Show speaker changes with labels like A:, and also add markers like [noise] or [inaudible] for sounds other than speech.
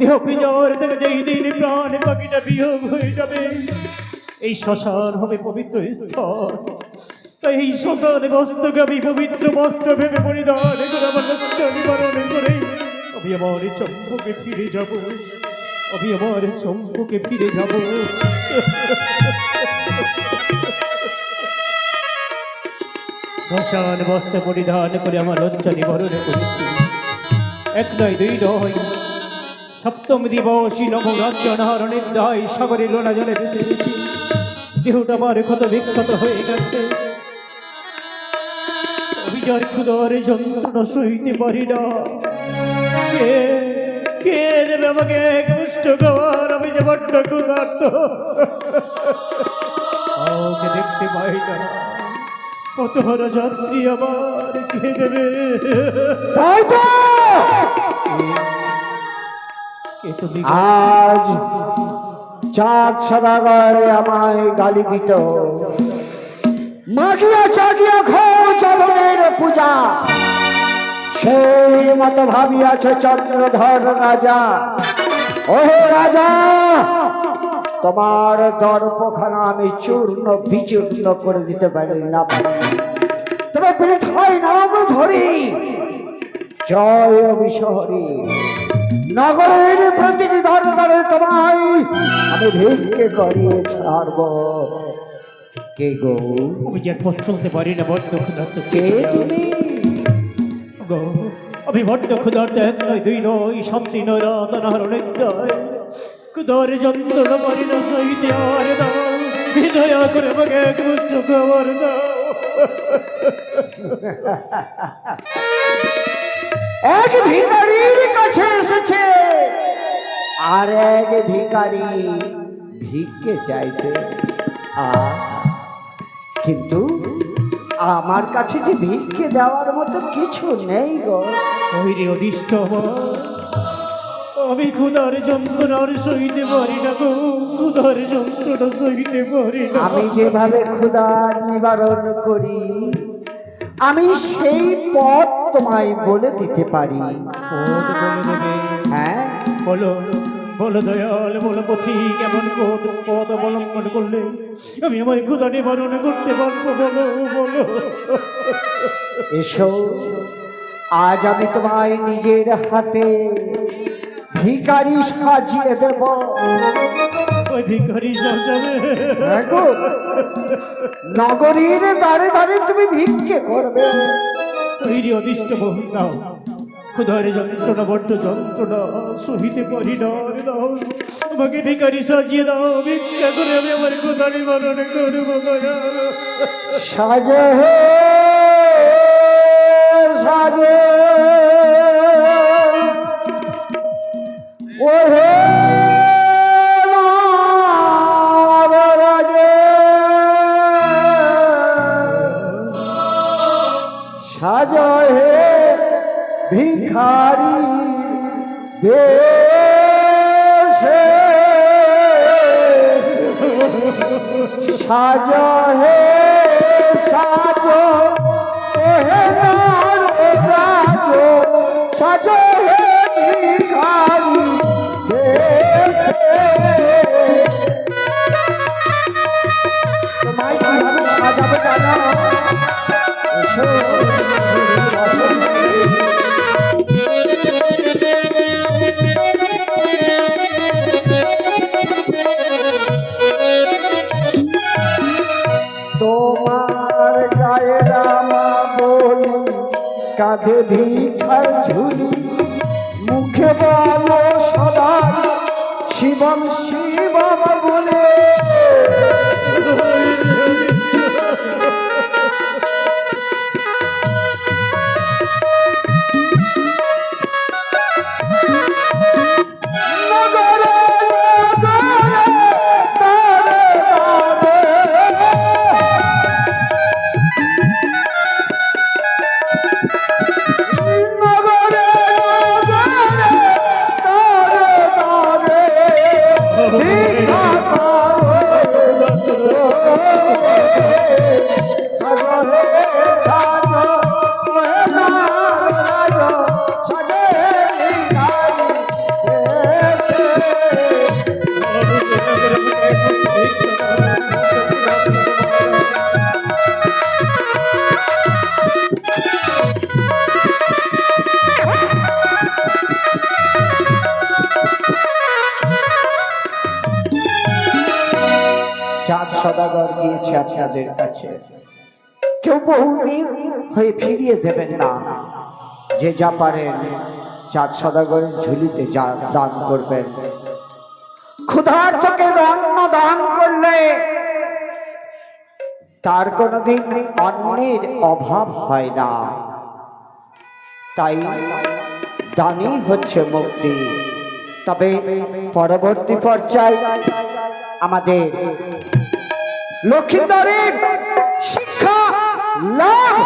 A: দেহ হয়ে যাবে। এই শ্মশান হবে পবিত্র স্থল তাই এই শ্মশানে বস্ত্রকে আমি পবিত্র বস্ত্র ভেবে পরিধান নিবারণ আমার চম্পকে ফিরে যাব। আমি আমার চম্পকে ফিরে যাব। শ্মশান বস্ত্র পরিধান করে আমার লজ্জা নিবারণ করেছি। এক নয়, দুই নয়। সপ্তম দিবসী নবরাজ্য নারণের দায় সাগরে লোনা জলে ভেসে গেছি দেহটা আমার ক্ষত বিক্ষত হয়ে গেছে। অভিযার ক্ষুদর যন্ত্রণা সইতে পারি না কে কে দেবে আমাকে এক মুষ্ট খাবার আমি যে বড্ড ক্ষুধার্ত। ওকে দেখতে পাই না। কত বড় যাত্রী আমার কে দেবে
B: তাই তো! আজ চাঁদ সদাগর আমায় গালি দিত। মাগিয়া চাগিয়া খো চরণের পূজা। সেই মতো ভাবিয়াছে চন্দ্রধর রাজা। ওহে রাজা, তোমার দর্পখানা আমি চূর্ণ বিচূর্ণ করে দিতে পারি না। তবে বৃথায় নাম ধরি জয় বিশহরী নগরের প্রতিটি দরবারে তোমায় আমি ভিক্ষে করিয়ে ছাড়ব। কে গো?
A: আমি যে পথ চলতে পারি না বড্ড ক্ষুধার্ত
B: কে তুমি?
A: গো আমি বড্ড ক্ষুধার্ত এক নয় দুই নয় শান্তি নয় রাত অনাহরণের দায় ক্ষুধার যন্ত্রণা পারি না সহিতে আর দাও। দয়া করে আমাকে এক মুষ্ট খবর দাও। [laughs]
B: এক ভিখারির কাছে এসেছে। আর এক ভিকারি ভিক্ষে চাইতে কিন্তু আমার কাছে যে ভিক্ষে দেওয়ার মতো কিছু নেই গো।
A: ওইরে অদিষ্ট আমার। আমি ক্ষুধার যন্ত্রণার সহিতে পারি না গো। ক্ষুধার যন্ত্রণা সহিতে পারি না।
B: আমি যেভাবে ক্ষুধা নিবারণ করি আমি সেই পথ তোমায় বলে দিতে পারি। হ্যাঁ?
A: বলো বলো দয়াল বলো পথি কেমন পথ পথ অবলম্বন করলে আমি আমার ক্ষুদা নিবারণ করতে পারব বলো বলো।
B: এসো আজ আমি তোমায় নিজের হাতে ভিখারি সাজিয়ে দেব।
A: ওই সাজাবে।
B: হ্যাঁ নগরীর দাঁড়ে দাঁড়ে তুমি ভিক্ষে করবে।
A: তৈরি অদিষ্ট বহু দাও ক্ষুধার যন্ত্রণা, বড্ড যন্ত্রণা, সহিতে পারি না আমাকে দাও
B: সাজে সাজে ভিখারি দেশে সাজ হে সাজ হে নার সাজো কাঁধে ভিখার ঝুলি মুখে বলো সদা শিবম শিবম বলে সদাগর গিয়েছে আপনাদের কাছে। কেউ বহুদিন হয়ে ফিরিয়ে দেবেন না। যে যা পারেন, চাঁদ সদাগরের ঝুলিতে যা দান করবেন। ক্ষুধার থেকে অন্ন দান করলে তার কোনোদিন অন্নের অভাব হয় না। তাই দানই হচ্ছে মুক্তি। তবে পরবর্তী পর্যায়ে আমাদের লক্ষ্মীন্দরের শিক্ষা লাভ।